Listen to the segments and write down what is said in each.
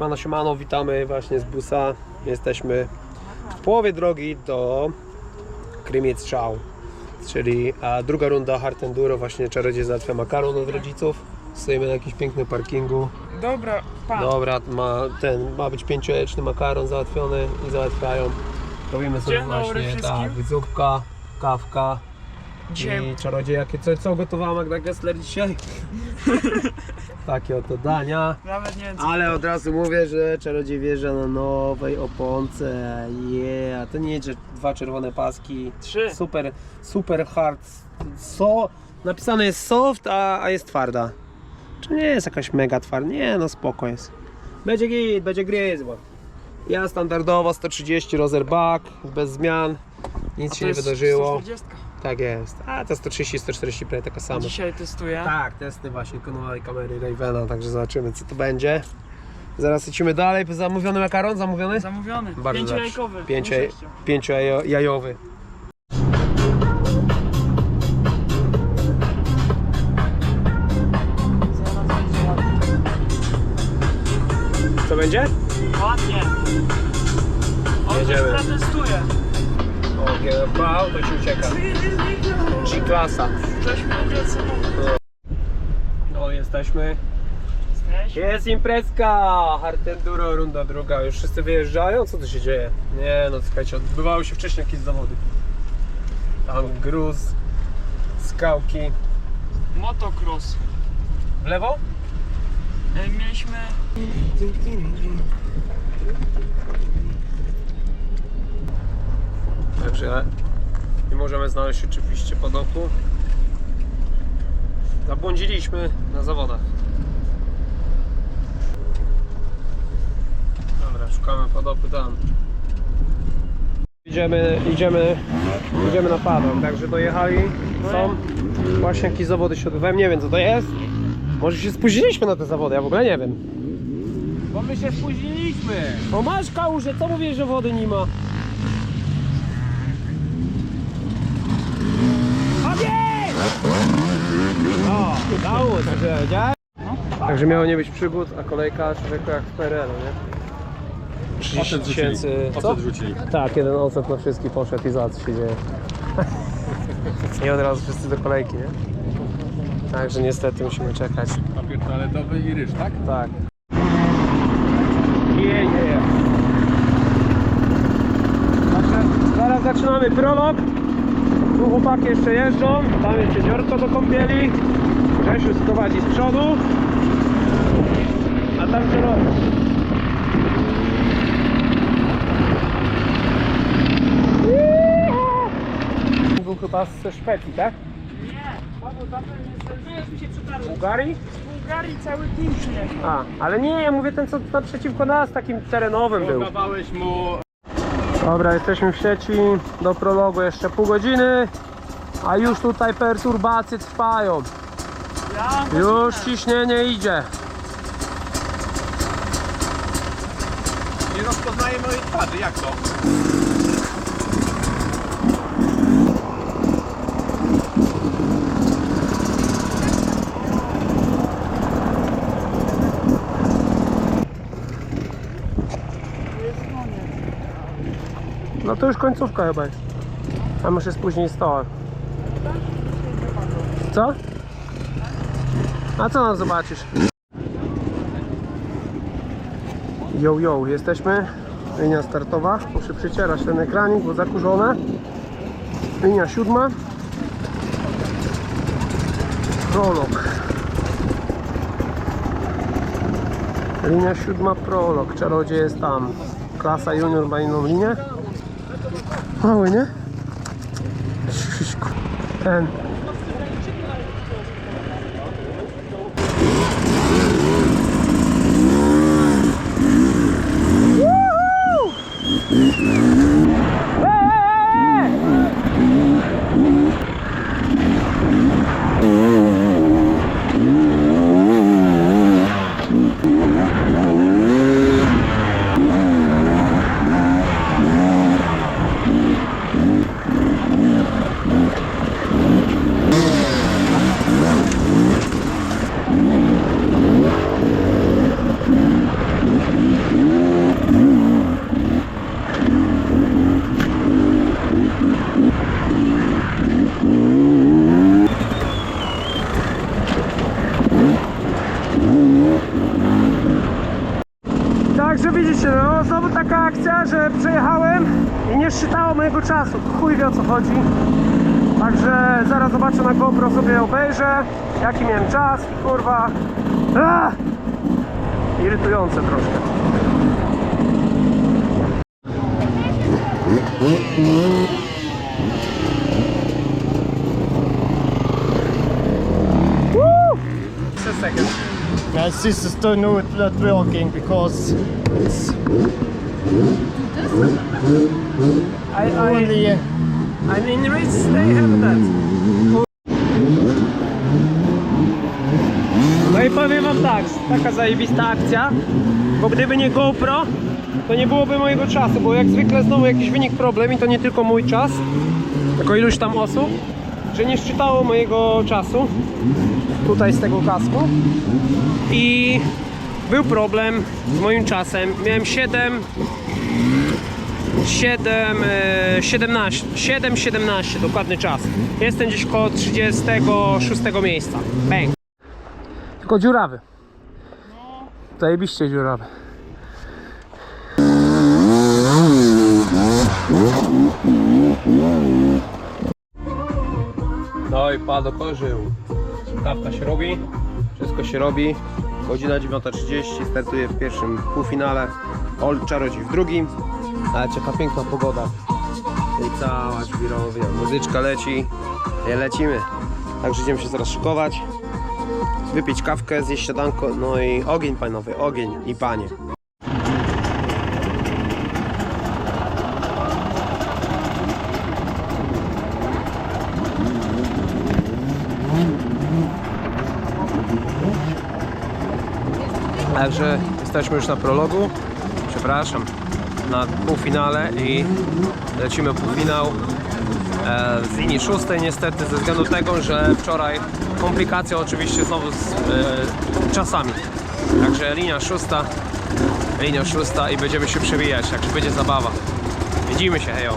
Siemano, siemano, witamy właśnie z busa. Jesteśmy w połowie drogi do Krymiec Czał, czyli a, druga runda Hard Enduro. Właśnie czarodziej załatwia makaron od rodziców. Stoimy na jakimś pięknym parkingu. Dobra, pan. Dobra, ma, ten, ma być pięciojeczny makaron załatwiony i załatwiają. Robimy sobie Dzień dobry właśnie wszystkim. tak, zupka, kawka Dzisiaj i czarodziej, jakie, co, co gotowała Magda Gessler dzisiaj? Takie oto dania. nawet nie wiem co. Ale od razu mówię, że czarodziej wjeżdża na nowej oponce. Yeah, to nie jest, że dwa czerwone paski. Trzy. Super, super hard. So, napisane jest soft, a, a jest twarda. Czy nie jest jakaś mega twarda? Nie, no spoko jest. Będzie git, będzie gryzło. Ja standardowo 130 rozerback, bez zmian. Nic się nie wydarzyło. 140. Tak jest. A to 130, 140 prawie taka sama. Dzisiaj testuję. Tak, testy właśnie konowali kamery Ravena, także zobaczymy co to będzie. Zaraz lecimy dalej. Zamówiony makaron? Zamówiony? Zamówiony. Bardzo Pięciojajkowy. Pięcio, pięciojajowy. Co będzie? Ładnie. O, Jedziemy. Jedziemy. O, auto ci ucieka. G-klasa. Jesteśmy. No, jesteśmy. Jesteś? Jest imprezka! Hard Enduro, runda druga. Już wszyscy wyjeżdżają? Co tu się dzieje? Nie no, słuchajcie, odbywały się wcześniej jakieś zawody. Tam gruz, skałki. Motocross. W lewo? E, Mieliśmy... Także nie możemy znaleźć oczywiście podoku. Zabłądziliśmy na zawodach. Dobra, szukamy podoku tam. Idziemy, idziemy, idziemy na padok, także dojechali, są właśnie jakieś zawody się odbywają, nie wiem co to jest. Może się spóźniliśmy na te zawody, ja w ogóle nie wiem. Bo my się spóźniliśmy. O masz kałuże, co mówisz, że wody nie ma? Ogień! O, udało, także widziałeś? Także miało nie być przygód, a kolejka człowieku jak w PRL-u, nie? 30 Ocet rzucili. tysięcy... Co? Ocet rzucili. Tak, jeden ocet na wszystkich poszedł i za co się dzieje. I od razu wszyscy do kolejki, nie? Także niestety musimy czekać. Papier toaletowy i ryż, tak? Tak. Yeah, yeah. Także zaraz zaczynamy prolog. Tu chłopaki jeszcze jeżdżą. Tam jest jeziorko do kąpieli. Grzesiu sprowadzi z przodu. A tam co robi? Był chyba ze Szwecji, tak? Nie, Paweł, tamten jest... Się przetarł. Bułgarii? Z Bułgarii cały team przyjechał. A, ale nie, ja mówię ten co naprzeciwko nas, takim terenowym był. Mu Dobra, jesteśmy w sieci, do prologu jeszcze pół godziny, a już tutaj perturbacje trwają. Już ciśnienie idzie. nie rozpoznaje mojej twarzy, jak to? No to już końcówka chyba jest. A muszę spóźnić stołem. Co? A co nam zobaczysz? Yo, yo, jesteśmy. Linia startowa. Muszę przycierać ten ekranik, bo zakurzone. Linia siódma. Prolog. Linia siódma prolog. Czarodziej jest tam. Klasa junior ma inną linię. Mały, nie? Ciśku. Ten. Woohoo! Eee! Także widzicie, no znowu taka akcja, że przejechałem i nie szczytało mojego czasu. Chuj wie o co chodzi. Także zaraz zobaczę na GoPro sobie obejrzę, jaki miałem czas kurwa. Ah! Irytujące troszkę. This is the note that we're walking because it's I, I, I'm in Ritz, they have that. No i powiem wam tak, taka zajebista akcja, bo gdyby nie GoPro, to nie byłoby mojego czasu, bo jak zwykle znowu jakiś wynik problem i to nie tylko mój czas, tylko iluś tam osób, że nie szczytało mojego czasu tutaj z tego kasku i był problem z moim czasem. Miałem 7 7, e, 17, 7, 17 dokładny czas. Jestem gdzieś koło 36 miejsca. Bang. Tylko dziurawy. Zajebiście dziurawy. No i padł korzył. Kawka się robi, wszystko się robi. Godzina 9.30, startuję w pierwszym półfinale. Old Czarodziej w drugim. Ale czeka piękna pogoda. I cała żwirownia. Muzyczka leci. I lecimy. Także idziemy się zaraz szykować. Wypić kawkę, zjeść śniadanko. No i ogień panowie, ogień i panie. Także jesteśmy już na prologu. Przepraszam, na półfinale i lecimy półfinał e, z linii szóstej niestety ze względu tego, że wczoraj komplikacja oczywiście znowu z e, czasami. Także linia szósta, linia szósta i będziemy się przewijać, także będzie zabawa. Widzimy się, hejo.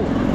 going?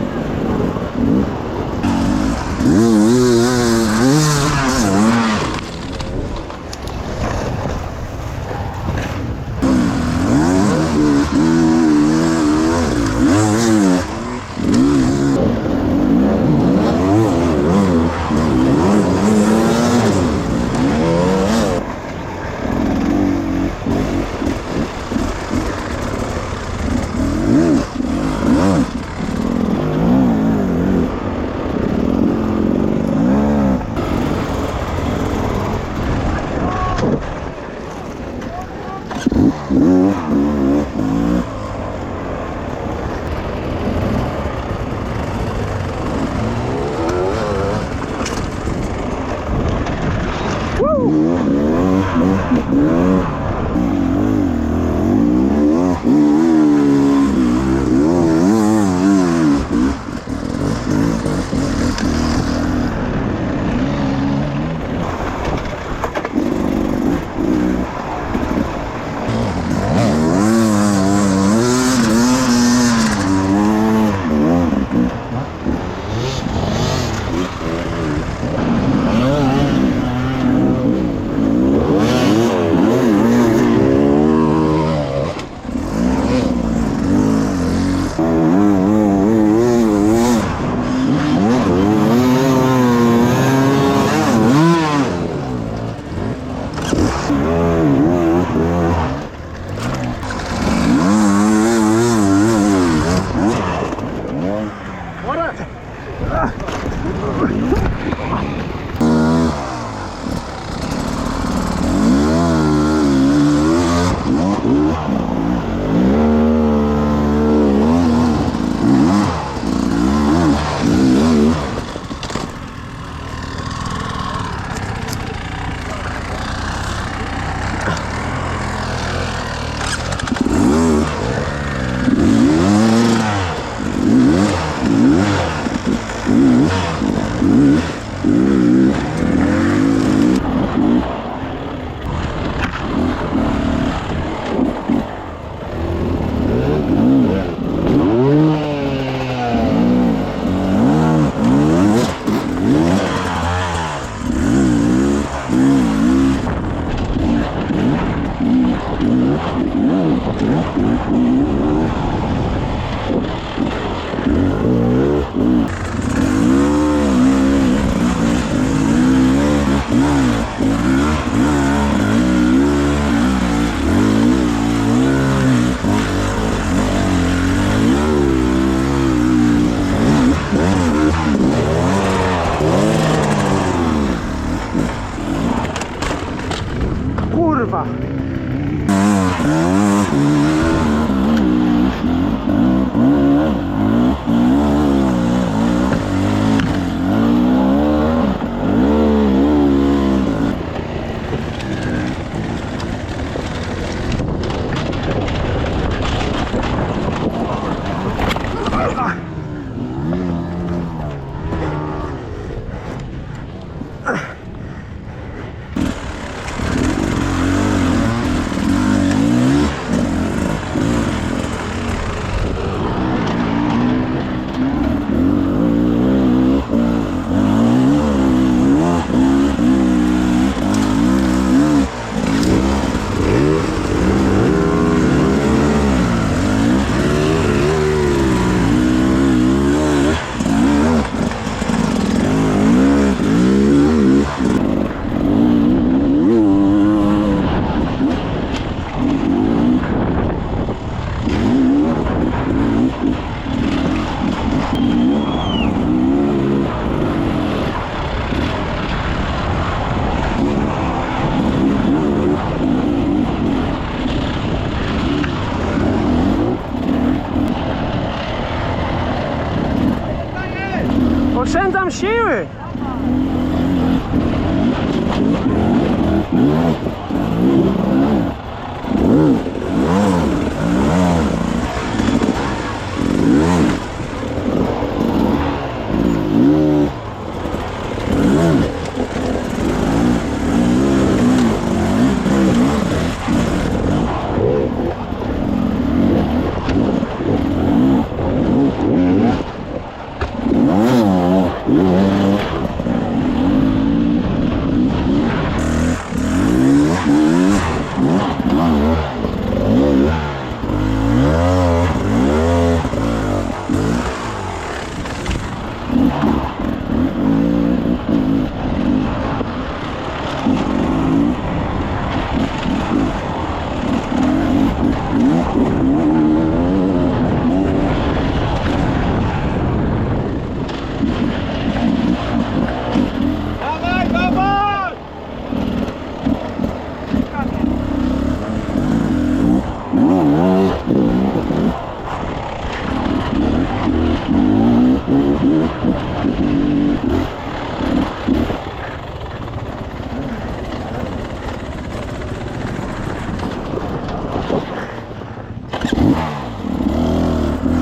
Come. Oszczędzam siły!